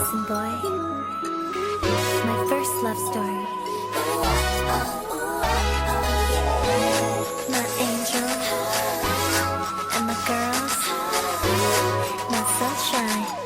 lesson, boy. My first love story. My angel and my girls, my sunshine.